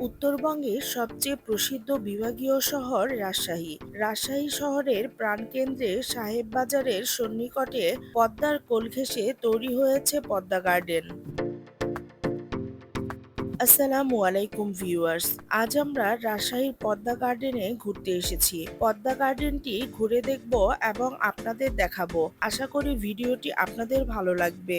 উত্তরবঙ্গের সবচেয়ে প্রসিদ্ধ বিভাগীয় শহর রাজশাহী। রাজশাহী শহরের প্রাণকেন্দ্রে সাহেববাজারের সন্নিকটে পদ্মার কোল ঘেঁষে তৈরি হয়েছে পদ্মা গার্ডেন। আসসালামু আলাইকুম ভিউয়ার্স, আজ আমরা রাজশাহীর পদ্মা গার্ডেনে ঘুরতে এসেছি। পদ্মা গার্ডেনটি ঘুরে দেখব এবং আপনাদের দেখাবো। আশা করি ভিডিওটি আপনাদের ভালো লাগবে।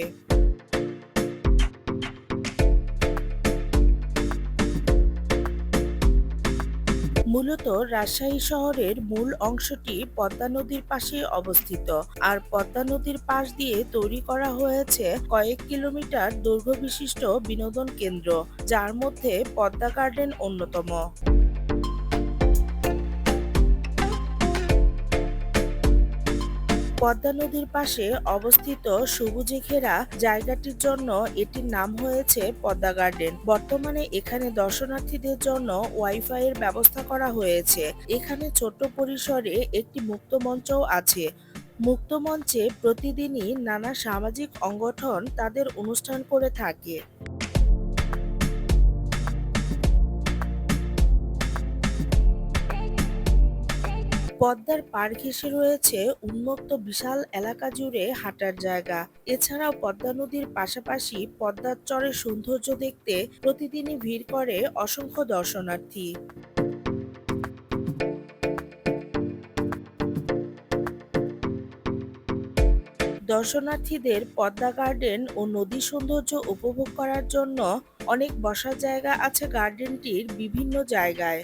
মূলত রাজশাহী শহরের মূল অংশটি পদ্মা নদীর পাশে অবস্থিত। আর পদ্মা নদীর পাশ দিয়ে তৈরি করা হয়েছে কয়েক কিলোমিটার দৈর্ঘ্য বিশিষ্ট বিনোদন কেন্দ্র, যার মধ্যে পদ্মা গার্ডেন অন্যতম। পদ্মা নদীর পাশে অবস্থিত সবুজে ঘেরা জায়গাটির জন্য এটির নাম হয়েছে পদ্মা গার্ডেন। বর্তমানে এখানে দর্শনার্থীদের জন্য ওয়াইফাই এর ব্যবস্থা করা হয়েছে। এখানে ছোট্ট পরিসরে একটি মুক্ত মঞ্চও আছে। মুক্ত মঞ্চে প্রতিদিনই নানা সামাজিক সংগঠন তাদের অনুষ্ঠান করে থাকে। পদ্মার পাড় ঘেঁষে রয়েছে উন্মুক্ত বিশাল এলাকা জুড়ে হাঁটার জায়গা। এছাড়াও পদ্মা নদীর পাশাপাশি পদ্মার চরের সৌন্দর্য দেখতে প্রতিদিনই ভিড় করে অসংখ্য দর্শনার্থী। দর্শনার্থীদের পদ্মা গার্ডেন ও নদী সৌন্দর্য উপভোগ করার জন্য অনেক বসার জায়গা আছে গার্ডেনটির বিভিন্ন জায়গায়।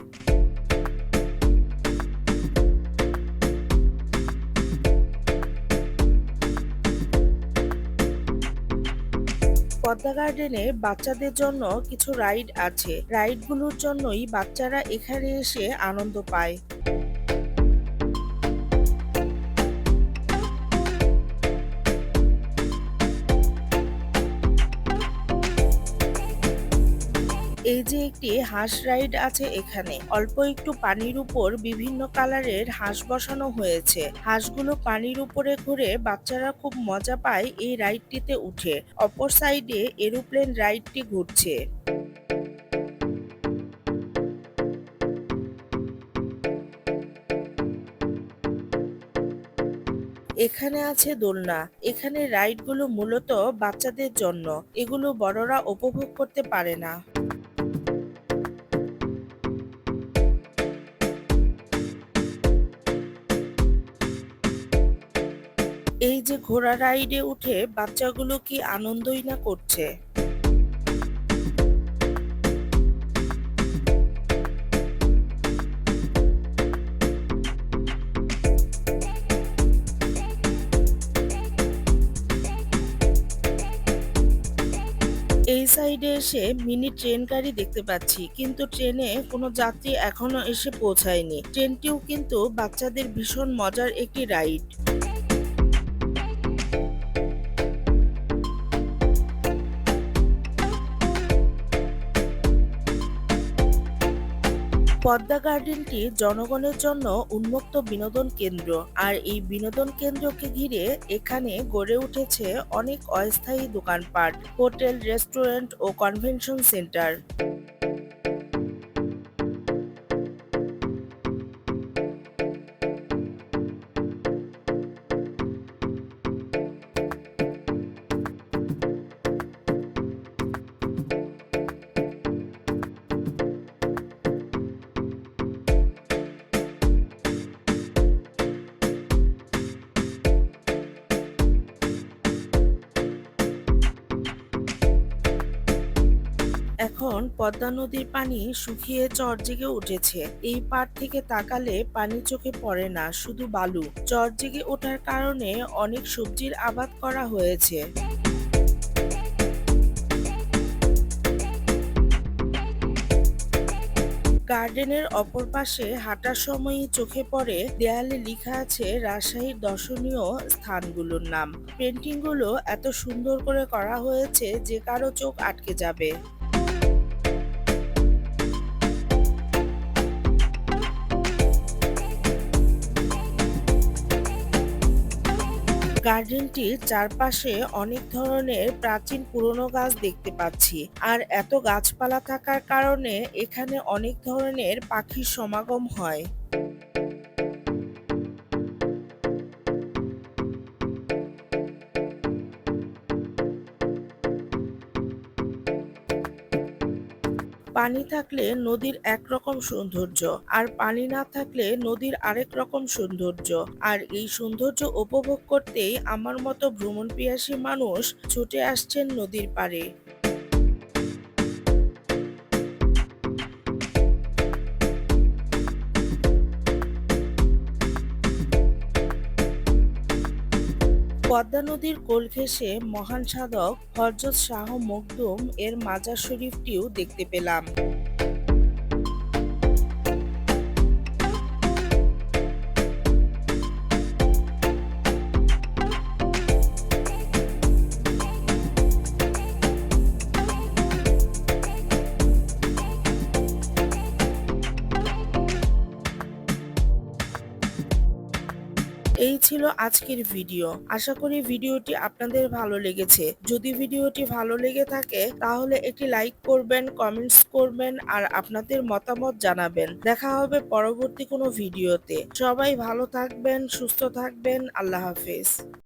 পদ্মা গার্ডেনে বাচ্চাদের জন্য কিছু রাইড আছে। রাইডগুলোর জন্যই বাচ্চারা এখানে এসে আনন্দ পায়। এই যে একটি হাঁস রাইড আছে এখানে, অল্প একটু পানির উপর বিভিন্ন কালারের হাঁস বসানো হয়েছে। হাঁসগুলো পানির উপরে ঘুরে বাচ্চারা খুব মজা পায় এই রাইডটিতে উঠে। অপর সাইডে এরোপ্লেন রাইডটি ঘুরছে। এখানে আছে দোলনা। এখানে রাইডগুলো মূলত বাচ্চাদের জন্য। এগুলো বড়রা উপভোগ করতে পারে না। এই যে ঘোড়া রাইডে উঠে বাচ্চাগুলো কি আনন্দই না করছে? এই সাইডে এসে মিনি ট্রেন গাড়ি দেখতে পাচ্ছি, কিন্তু ট্রেনে কোনো যাত্রী এখনও এসে পৌঁছায়নি। ট্রেনটিও কিন্তু বাচ্চাদের ভীষণ মজার একটি রাইড। পদ্মা গার্ডেনটি জনগণের জন্য উন্মুক্ত বিনোদন কেন্দ্র। আর এই বিনোদন কেন্দ্রকে ঘিরে এখানে গড়ে উঠেছে অনেক অস্থায়ী দোকানপাট, হোটেল, রেস্টুরেন্ট ও কনভেনশন সেন্টার। এখন পদ্মা নদীর পানি শুকিয়ে চর জেগে উঠেছে। এই পার থেকে তাকালে পানি চোখে পড়ে না, শুধু বালু। চর জেগে ওঠার কারণে অনেক সবজির আবাদ করা হয়েছে। গার্ডেনের অপর পাশে হাঁটার সময়ই চোখে পড়ে দেয়ালে লেখা আছে রাজশাহীর দর্শনীয় স্থানগুলোর নাম। পেন্টিংগুলো এত সুন্দর করে করা হয়েছে যে কারও চোখ আটকে যাবে। গার্ডেনটির চারপাশে অনেক ধরনের প্রাচীন পুরনো গাছ দেখতে পাচ্ছি। আর এত গাছপালা থাকার কারণে এখানে অনেক ধরনের পাখির সমাগম হয়। পানি থাকলে নদীর একরকম সৌন্দর্য, আর পানি না থাকলে নদীর আরেক রকম সৌন্দর্য। আর এই সৌন্দর্য উপভোগ করতেই আমার মতো ভ্রমণ পিয়াসী মানুষ ছুটে আসছেন নদীর পাড়ে। পদ্মা নদীর কোল ঘেঁষে মহান সাধক হরজত শাহ মকদুম এর মাজার শরীফটিও দেখতে পেলাম। এই ছিল আজকের ভিডিও। আশা করি ভিডিওটি আপনাদের ভালো লেগেছে। যদি ভিডিওটি ভালো লেগে থাকে, তাহলে একটি লাইক করবেন, কমেন্টস করবেন, আর আপনাদের মতামত জানাবেন। দেখা হবে পরবর্তী কোনো ভিডিওতে। সবাই ভালো থাকবেন, সুস্থ থাকবেন। আল্লাহ হাফেজ।